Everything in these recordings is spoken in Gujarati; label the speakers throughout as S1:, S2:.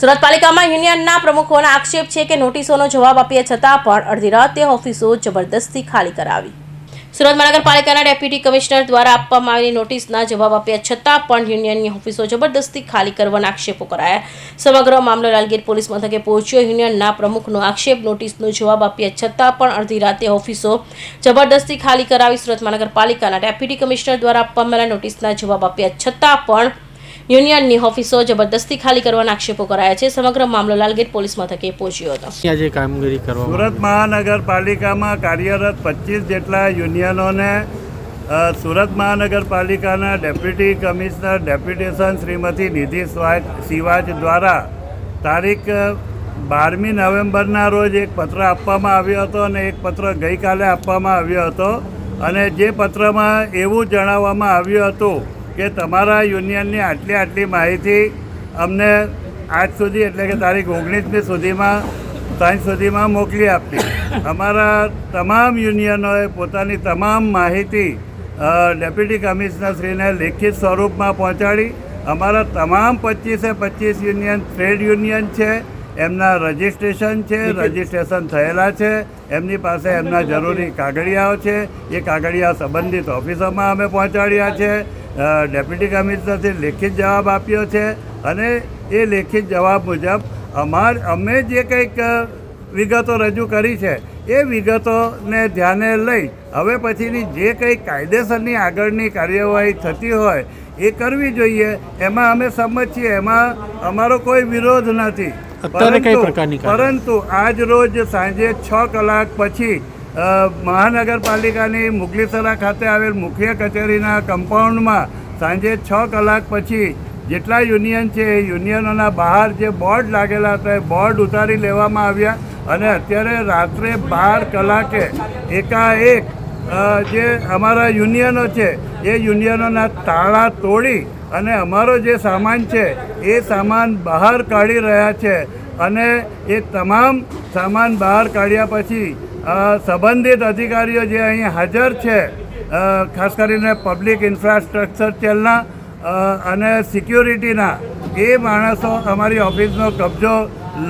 S1: સુરત પાલિકામાં યુનિયનના પ્રમુખોનો આક્ષેપ છે કે નોટિસોનો જવાબ આપ્યા છતાં પણ અડધી રાતે ઓફિસો જબરદસ્તી ખાલી કરાવી. સુરત મહાનગરપાલિકાના ડેપ્યુટી કમિશનર દ્વારા આપવામાં આવેલી નોટિસના જવાબ આપ્યા છતાં પણ યુનિયનની ઓફિસો જબરદસ્તી ખાલી કરવાના આક્ષેપો કરાયા. સમગ્ર મામલો લાલગીર પોલીસ મથકે પહોંચ્યો. યુનિયનના પ્રમુખનો આક્ષેપ, નોટિસનો જવાબ આપ્યા છતાં પણ અડધી રાતે ઓફિસો જબરદસ્તી ખાલી કરાવી સુરત મહાનગરપાલિકાના ડેપ્યુટી કમિશનર દ્વારા આપવામાં આવેલા નોટિસના જવાબ આપ્યા છતાં પણ યુનિયનની ઓફિસો જબરદસ્તી ખાલી કરવાના આક્ષેપો કરાયા છે. સમગ્ર મામલો લાલગેટ પોલીસ મથકે પહોંચ્યો હતો.
S2: ત્યાં કામગીરી કરવામાં
S3: સુરત મહાનગરપાલિકામાં કાર્યરત પચીસ જેટલા યુનિયનોને સુરત મહાનગરપાલિકાના deputy commissioner deputation Shrimati Nidhi સ્વા- Siwach દ્વારા તારીખ બારમી નવેમ્બરના રોજ એક પત્ર આપવામાં આવ્યો હતો અને એક પત્ર ગઈકાલે આપવામાં આવ્યો હતો. અને જે પત્રમાં એવું જણાવવામાં આવ્યું હતું કે તમારા યુનિયનની આટલી આટલી માહિતી અમને આજ સુધી એટલે કે તારીખ ઓગણીસમી સુધીમાં સાંજ સુધીમાં મોકલી આપી. અમારા તમામ યુનિયનોએ પોતાની તમામ માહિતી ડેપ્યુટી કમિશનરશ્રીને લેખિત સ્વરૂપમાં પહોંચાડી. અમારા તમામ પચીસે પચીસ યુનિયન ટ્રેડ યુનિયન છે એમના રજિસ્ટ્રેશન છે રજિસ્ટ્રેશન થયેલા છે એમની પાસે એમના જરૂરી કાગળિયાઓ છે એ કાગળિયા સંબંધિત ઓફિસોમાં અમે પહોંચાડ્યા છે. ડેપ્યુટી કમિશનરથી લેખિત જવાબ આપ્યો છે અને એ લેખિત જવાબ મુજબ અમાર અમે જે કંઈક વિગતો રજૂ કરી છે એ વિગતોને ધ્યાને લઈ હવે પછીની જે કંઈ કાયદેસરની આગળની કાર્યવાહી થતી હોય એ કરવી જોઈએ. એમાં અમે સંમત છીએ. એમાં અમારો કોઈ વિરોધ નથી. પરંતુ- આજ રોજ સાંજે છ કલાક પછી મહાનગરપાલિકાની મુગલીસરા ખાતે આવેલ મુખ્ય કચેરીના કમ્પાઉન્ડમાં સાંજે છ કલાક પછી જેટલા યુનિયન છે એ યુનિયનોના બહાર જે બોર્ડ લાગેલા હતા એ બોર્ડ ઉતારી લેવામાં આવ્યા અને અત્યારે રાત્રે બાર કલાકે એકાએક જે અમારા યુનિયનો છે એ યુનિયનોના તાળા તોડી અને અમારો જે સામાન છે એ સામાન બહાર કાઢી રહ્યા છે અને એ તમામ સામાન બહાર કાઢ્યા પછી સંબંધિત અધિકારીઓ જે અહીં હાજર છે ખાસ કરીને પબ્લિક ઇન્ફ્રાસ્ટ્રક્ચર ચેલના અને સિક્યોરિટીના એ માણસો અમારી ઓફિસનો કબજો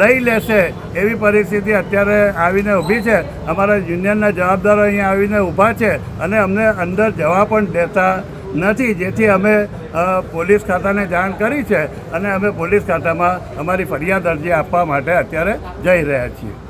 S3: લઈ લેશે એવી પરિસ્થિતિ અત્યારે આવીને ઊભી છે. અમારા યુનિયનના જવાબદારો અહીંયા આવીને ઊભા છે અને અમને અંદર જવા પણ દેતા નથી, જેથી અમે પોલીસ ખાતાને જાણ કરી છે અને અમે પોલીસ ખાતામાં અમારી ફરિયાદ અરજી આપવા માટે અત્યારે જઈ રહ્યા છીએ.